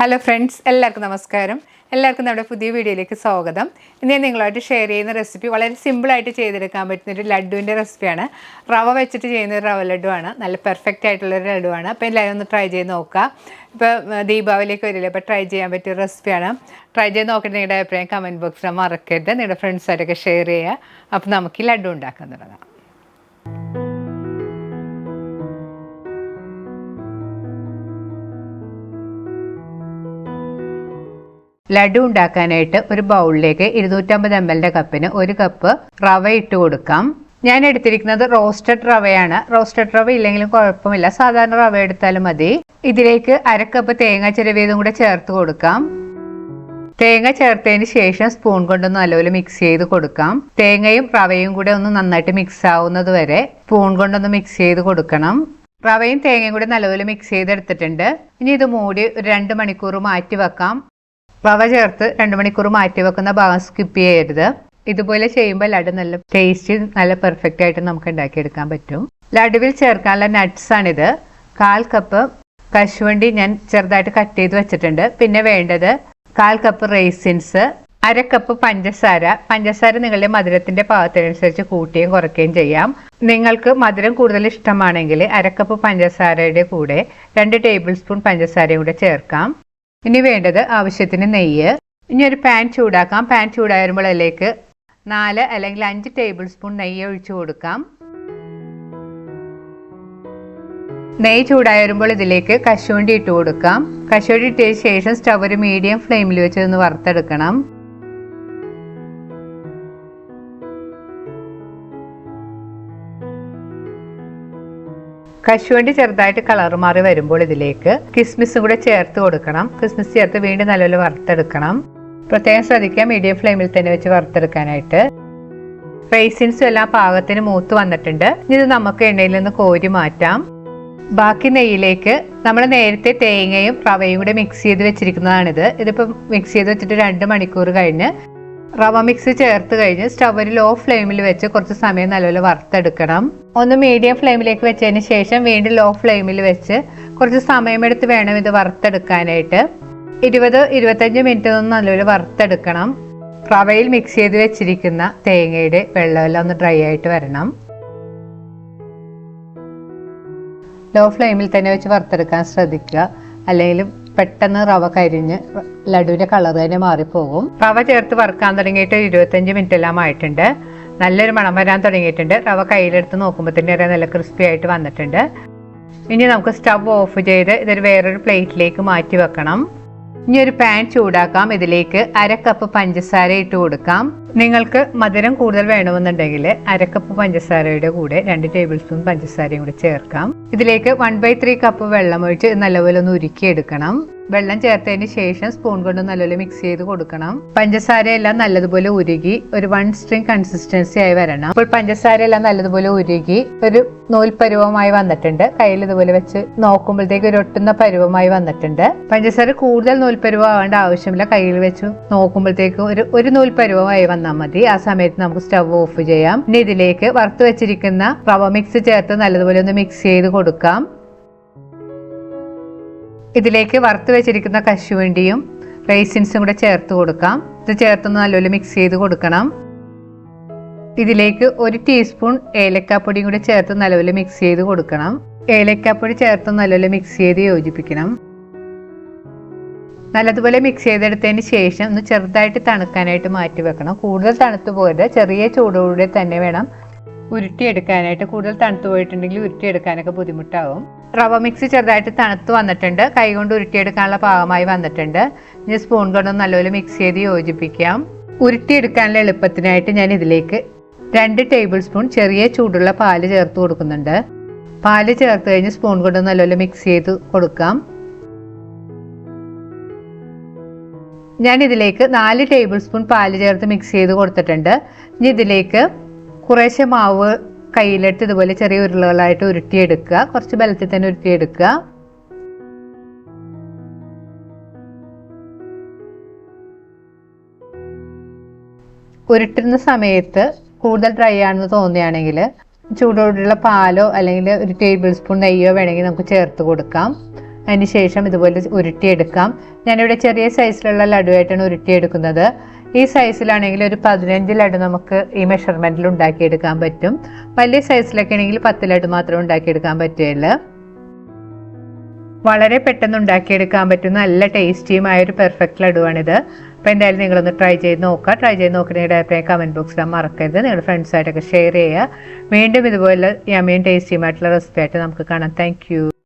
Hello friends എല്ലാവർക്കും നമസ്കാരം. എല്ലാവർക്കും നമ്മുടെ പുതിയ വീഡിയോയിലേക്ക് സ്വാഗതം. ഇന്ന് ഞാൻ നിങ്ങളായിട്ട് ഷെയർ ചെയ്യുന്ന റെസിപ്പി വളരെ സിമ്പിളായിട്ട് ചെയ്തെടുക്കാൻ പറ്റുന്ന ഒരു ലഡുവിന്റെ റെസിപ്പിയാണ് റവ വെച്ചിട്ട് ചെയ്യുന്ന ഒരു റവ ലഡുവാണ് നല്ല പെർഫെക്റ്റ് ആയിട്ടുള്ളൊരു ലഡുവാണ് അപ്പോൾ എല്ലാവരും ഒന്ന് ട്രൈ ചെയ്ത് നോക്കുക. ഇപ്പോൾ ദീപാവലിയൊക്കെ വരില്ല അപ്പോൾ ട്രൈ ചെയ്യാൻ പറ്റിയ റെസിപ്പിയാണ് ട്രൈ ചെയ്ത് നോക്കിയിട്ട് നിങ്ങളുടെ അഭിപ്രായം കമന്റ് ബോക്സിൽ മറക്കരുത്. നിങ്ങളുടെ ഫ്രണ്ട്സായിട്ടൊക്കെ ഷെയർ ചെയ്യുക. അപ്പോൾ നമുക്ക് ഈ ലഡു ഉണ്ടാക്കാൻ തുടങ്ങാം. ലഡു ഉണ്ടാക്കാനായിട്ട് ഒരു ബൗളിലേക്ക് ഇരുന്നൂറ്റമ്പത് എം എല്ലിന്റെ കപ്പിന് ഒരു കപ്പ് റവ ഇട്ട് കൊടുക്കാം. ഞാൻ എടുത്തിരിക്കുന്നത് റോസ്റ്റഡ് റവയാണ്. റോസ്റ്റഡ് റവ ഇല്ലെങ്കിലും കുഴപ്പമില്ല. സാധാരണ റവ എടുത്താലും മതി. ഇതിലേക്ക് അരക്കപ്പ് തേങ്ങ ചിരവിയതും കൂടെ ചേർത്ത് കൊടുക്കാം. തേങ്ങ ചേർത്തതിന് ശേഷം സ്പൂൺ കൊണ്ടൊന്ന് നല്ലപോലെ മിക്സ് ചെയ്ത് കൊടുക്കാം. തേങ്ങയും റവയും കൂടെ ഒന്ന് നന്നായിട്ട് മിക്സ് ആവുന്നത് വരെ സ്പൂൺ കൊണ്ടൊന്ന് മിക്സ് ചെയ്ത് കൊടുക്കണം. റവയും തേങ്ങയും കൂടെ നല്ലപോലെ മിക്സ് ചെയ്തെടുത്തിട്ടുണ്ട്. ഇനി ഇത് മൂടി ഒരു രണ്ട് മണിക്കൂർ മാറ്റി വെക്കാം റവ ചേർത്ത് രണ്ട് മണിക്കൂർ മാറ്റി വെക്കുന്ന ഭാഗം സ്കിപ്പ് ചെയ്യരുത്. ഇതുപോലെ ചെയ്യുമ്പോൾ ലഡു നല്ല ടേസ്റ്റ് നല്ല പെർഫെക്റ്റ് ആയിട്ട് നമുക്ക് ഉണ്ടാക്കിയെടുക്കാൻ പറ്റും. ലഡുവിൽ ചേർക്കാനുള്ള നട്ട്സ് ആണിത്. കാൽ കപ്പ് കശുവണ്ടി ഞാൻ ചെറുതായിട്ട് കട്ട് ചെയ്ത് വെച്ചിട്ടുണ്ട്. പിന്നെ വേണ്ടത് കാൽ കപ്പ് റേസിൻസ് അര കപ്പ് പഞ്ചസാര. പഞ്ചസാര നിങ്ങളുടെ മധുരത്തിന്റെ പാകത്തിനനുസരിച്ച് കൂട്ടുകയും കുറയ്ക്കുകയും ചെയ്യാം. നിങ്ങൾക്ക് മധുരം കൂടുതൽ ഇഷ്ടമാണെങ്കിൽ അര കപ്പ് പഞ്ചസാരയുടെ കൂടെ രണ്ട് ടേബിൾ സ്പൂൺ പഞ്ചസാരയും കൂടെ ചേർക്കാം. ഇനി വേണ്ടത് ആവശ്യത്തിന് നെയ്യ്. ഇനി ഒരു പാൻ ചൂടാക്കാം. പാൻ ചൂടായി വരുമ്പോൾ അതിലേക്ക് നാല് അല്ലെങ്കിൽ അഞ്ച് ടേബിൾ സ്പൂൺ നെയ്യ് ഒഴിച്ചു കൊടുക്കാം. നെയ്യ് ചൂടായി വരുമ്പോൾ ഇതിലേക്ക് കശുവണ്ടി ഇട്ട് കൊടുക്കാം. കശുവണ്ടി ഇട്ടതിന് ശേഷം സ്റ്റവ് ഒരു മീഡിയം ഫ്ലെയിമിൽ വെച്ച് ഒന്ന് വറുത്തെടുക്കണം. കശുവണ്ടി ചെറുതായിട്ട് കളർ മാറി വരുമ്പോൾ ഇതിലേക്ക് കിസ്മിസും കൂടെ ചേർത്ത് കൊടുക്കണം. കിസ്മിസ് ചേർത്ത് വീണ്ടും നല്ലപോലെ വറുത്തെടുക്കണം. പ്രത്യേകം ശ്രദ്ധിക്കുക മീഡിയം ഫ്ലെയിമിൽ തന്നെ വെച്ച് വറുത്തെടുക്കാനായിട്ട്. റേസിൻസും എല്ലാം പാകത്തിന് മൂത്ത് വന്നിട്ടുണ്ട്. ഇത് നമുക്ക് എണ്ണയിൽ നിന്ന് കോരി മാറ്റാം. ബാക്കി നെയ്യിലേക്ക് നമ്മൾ നേരത്തെ തേങ്ങയും റവയും കൂടെ മിക്സ് ചെയ്ത് വെച്ചിരിക്കുന്നതാണിത്. ഇതിപ്പോൾ മിക്സ് ചെയ്ത് വെച്ചിട്ട് രണ്ട് മണിക്കൂർ കഴിഞ്ഞ് റവ മിക്സ് ചേർത്ത് കഴിഞ്ഞ് സ്റ്റവിൽ ലോ ഫ്ലെയിമിൽ വെച്ച് കുറച്ച് സമയം നല്ലപോലെ വറുത്തെടുക്കണം. ഒന്ന് മീഡിയം ഫ്ലെയിമിലേക്ക് വെച്ചതിന് ശേഷം വീണ്ടും ലോ ഫ്ലെയിമിൽ വെച്ച് കുറച്ച് സമയമെടുത്ത് വേണം ഇത് വറുത്തെടുക്കാനായിട്ട്. ഇരുപത് ഇരുപത്തഞ്ച് മിനിറ്റ് ഒന്ന് നല്ലപോലെ വറുത്തെടുക്കണം. റവയിൽ മിക്സ് ചെയ്ത് വെച്ചിരിക്കുന്ന തേങ്ങയുടെ വെള്ളമെല്ലാം ഒന്ന് ഡ്രൈ ആയിട്ട് വരണം. ലോ ഫ്ലെയിമിൽ തന്നെ വെച്ച് വറുത്തെടുക്കാൻ ശ്രദ്ധിക്കുക. അല്ലെങ്കിൽ പെട്ടെന്ന് റവ കരിഞ്ഞ് ലഡുവിന്റെ കളർ തന്നെ മാറിപ്പോകും. റവ ചേർത്ത് വറുക്കാൻ തുടങ്ങിയിട്ട് ഇരുപത്തഞ്ച് മിനിറ്റ് എല്ലാം ആയിട്ടുണ്ട്. നല്ലൊരു മണം വരാൻ തുടങ്ങിയിട്ടുണ്ട്. റവ കയ്യിലെടുത്ത് നോക്കുമ്പോൾ തന്നെ നല്ല ക്രിസ്പി ആയിട്ട് വന്നിട്ടുണ്ട്. ഇനി നമുക്ക് സ്റ്റവ് ഓഫ് ചെയ്ത് ഇതൊരു വേറൊരു പ്ലേറ്റിലേക്ക് മാറ്റി വെക്കണം. ഇനി ഒരു പാൻ ചൂടാക്കാം. ഇതിലേക്ക് അര കപ്പ് പഞ്ചസാര ഇട്ട് കൊടുക്കാം. നിങ്ങൾക്ക് മധുരം കൂടുതൽ വേണമെന്നുണ്ടെങ്കിൽ അര കപ്പ് പഞ്ചസാരയുടെ കൂടെ രണ്ട് ടേബിൾ സ്പൂൺ പഞ്ചസാരയും കൂടി ചേർക്കാം. ഇതിലേക്ക് വൺ ബൈ ത്രീ കപ്പ് വെള്ളം ഒഴിച്ച് നല്ലപോലെ ഒന്ന് ഉരുക്കിയെടുക്കണം. വെള്ളം ചേർത്തതിന് ശേഷം സ്പൂൺ കൊണ്ട് നല്ലപോലെ മിക്സ് ചെയ്ത് കൊടുക്കണം. പഞ്ചസാര എല്ലാം നല്ലതുപോലെ ഉരുകി ഒരു വൺ സ്ട്രിങ് കൺസിസ്റ്റൻസി ആയി വരണം. അപ്പോൾ പഞ്ചസാര എല്ലാം നല്ലതുപോലെ ഉരുകി ഒരു നൂൽപരുവമായി വന്നിട്ടുണ്ട്. കയ്യിൽ ഇതുപോലെ വെച്ച് നോക്കുമ്പോഴത്തേക്ക് ഒരു ഒട്ടുന്ന പരുവമായി വന്നിട്ടുണ്ട്. പഞ്ചസാര കൂടുതൽ നൂൽ പരുവം ആവേണ്ട ആവശ്യമില്ല. കയ്യിൽ വെച്ച് നോക്കുമ്പോഴത്തേക്ക് ഒരു ഒരു നൂൽ പരുവമായി വന്നാൽ മതി. ആ സമയത്ത് നമുക്ക് സ്റ്റവ് ഓഫ് ചെയ്യാം. ഇനി ഇതിലേക്ക് വറുത്ത് വെച്ചിരിക്കുന്ന റവ മിക്സ് ചേർത്ത് നല്ലതുപോലെ ഒന്ന് മിക്സ് ചെയ്ത് കൊടുക്കാം. ഇതിലേക്ക് വറുത്ത് വെച്ചിരിക്കുന്ന കശുവണ്ടിയും റേസിൻസും കൂടെ ചേർത്ത് കൊടുക്കാം. ഇത് ചേർത്തൊന്ന് നല്ലപോലെ മിക്സ് ചെയ്ത് കൊടുക്കണം. ഇതിലേക്ക് ഒരു ടീസ്പൂൺ ഏലക്കാപ്പൊടിയും കൂടെ ചേർത്ത് നല്ലപോലെ മിക്സ് ചെയ്ത് കൊടുക്കണം. ഏലക്കാപ്പൊടി ചേർത്ത് നല്ലപോലെ മിക്സ് ചെയ്ത് യോജിപ്പിക്കണം. നല്ലതുപോലെ മിക്സ് ചെയ്തെടുത്തതിന് ശേഷം ഒന്ന് ചെറുതായിട്ട് തണുക്കാനായിട്ട് മാറ്റി വെക്കണം. കൂടുതൽ തണുത്തു പോയത് ചെറിയ ചൂടോടെ തന്നെ വേണം ഉരുട്ടിയെടുക്കാനായിട്ട്. കൂടുതൽ തണുത്തു പോയിട്ടുണ്ടെങ്കിൽ ഉരുട്ടിയെടുക്കാനൊക്കെ ബുദ്ധിമുട്ടാവും. റവ മിക്സ് ചെറുതായിട്ട് തണുത്ത് വന്നിട്ടുണ്ട്. കൈകൊണ്ട് ഉരുട്ടിയെടുക്കാനുള്ള പാകമായി വന്നിട്ടുണ്ട്. ഇനി സ്പൂൺ കൊണ്ട് നല്ലപോലെ മിക്സ് ചെയ്ത് യോജിപ്പിക്കാം. ഉരുട്ടിയെടുക്കാനുള്ള എളുപ്പത്തിനായിട്ട് ഞാൻ ഇതിലേക്ക് രണ്ട് ടേബിൾ സ്പൂൺ ചെറിയ ചൂടുള്ള പാൽ ചേർത്ത് കൊടുക്കുന്നുണ്ട്. പാൽ ചേർത്ത് കഴിഞ്ഞ് സ്പൂൺ കൊണ്ട് നല്ലപോലെ മിക്സ് ചെയ്ത് കൊടുക്കാം. ഞാൻ ഇതിലേക്ക് നാല് ടേബിൾ സ്പൂൺ പാൽ ചേർത്ത് മിക്സ് ചെയ്ത് കൊടുത്തിട്ടുണ്ട്. ഇനി ഇതിലേക്ക് കുറേശ്ശെ മാവ് കയ്യിലെടുത്ത് ഇതുപോലെ ചെറിയ ഉരുളകളായിട്ട് ഉരുട്ടിയെടുക്കുക. കുറച്ച് ബലത്തിൽ തന്നെ ഉരുട്ടിയെടുക്കുക. ഉരുട്ടുന്ന സമയത്ത് കൂടുതൽ ഡ്രൈ ആണെന്ന് തോന്നുകയാണെങ്കിൽ ചൂടോടുള്ള പാലോ അല്ലെങ്കിൽ ഒരു ടേബിൾ സ്പൂൺ നെയ്യോ വേണമെങ്കിൽ നമുക്ക് ചേർത്ത് കൊടുക്കാം. അതിന് ശേഷം ഇതുപോലെ ഉരുട്ടിയെടുക്കാം. ഞാനിവിടെ ചെറിയ സൈസിലുള്ള ലഡുവായിട്ടാണ് ഉരുട്ടിയെടുക്കുന്നത്. ഈ സൈസിലാണെങ്കിൽ ഒരു പതിനഞ്ച് ലഡു നമുക്ക് ഈ മെഷർമെന്റിൽ ഉണ്ടാക്കിയെടുക്കാൻ പറ്റും. വലിയ സൈസിലൊക്കെ ആണെങ്കിൽ പത്ത് ലഡു മാത്രമേ ഉണ്ടാക്കിയെടുക്കാൻ പറ്റുകയുള്ളൂ. വളരെ പെട്ടെന്ന് ഉണ്ടാക്കിയെടുക്കാൻ പറ്റുന്ന നല്ല ടേസ്റ്റിയുമായ ഒരു പെർഫെക്റ്റ് ലഡുവാണിത്. അപ്പോൾ എന്തായാലും നിങ്ങളൊന്ന് ട്രൈ ചെയ്ത് നോക്കുക. ട്രൈ ചെയ്ത് നോക്കുന്നതിന്റെ അഭിപ്രായം കമന്റ് ബോക്സിൽ മറക്കരുത്. നിങ്ങളുടെ ഫ്രണ്ട്സായിട്ടൊക്കെ ഷെയർ ചെയ്യുക. വീണ്ടും ഇതുപോലെ യമ്മിയും ടേസ്റ്റിയുമായിട്ടുള്ള റെസിപ്പി ആയിട്ട് നമുക്ക് കാണാം. താങ്ക്